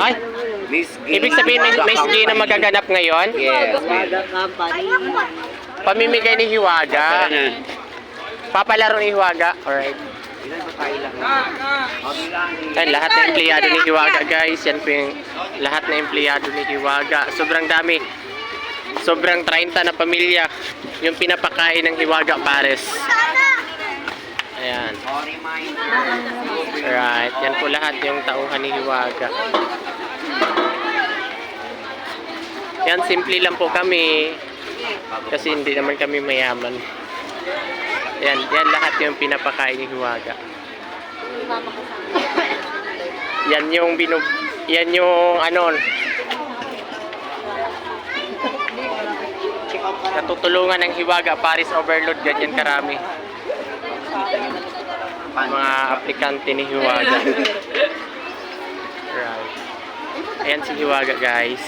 Ay, Miss Gay. ibig sabihin may, may ski na magaganap ngayon? Yes. Pamimigay ni Hiwaga. Papalaro ni Hiwaga. Alright. Ilan ba tayo lang? Ayan, lahat na empleyado ni Hiwaga guys. Yan po yung lahat na empleyado ni Hiwaga. Sobrang dami. Sobrang 30 na pamilya yung pinapakain ng Hiwaga Pares. Ayan. Right. Yan po lahat yung tauhan ni Hiwaga. Yan, simple lang po kami. Kasi hindi naman kami mayaman. Yan, yan lahat yung pinapakain ni Hiwaga. Yan yung binu yan yung ano natutulungan ng Hiwaga Paris Overload ganyan karami mga aplikante ni Hiwaga. Right. Ayan si Hiwaga guys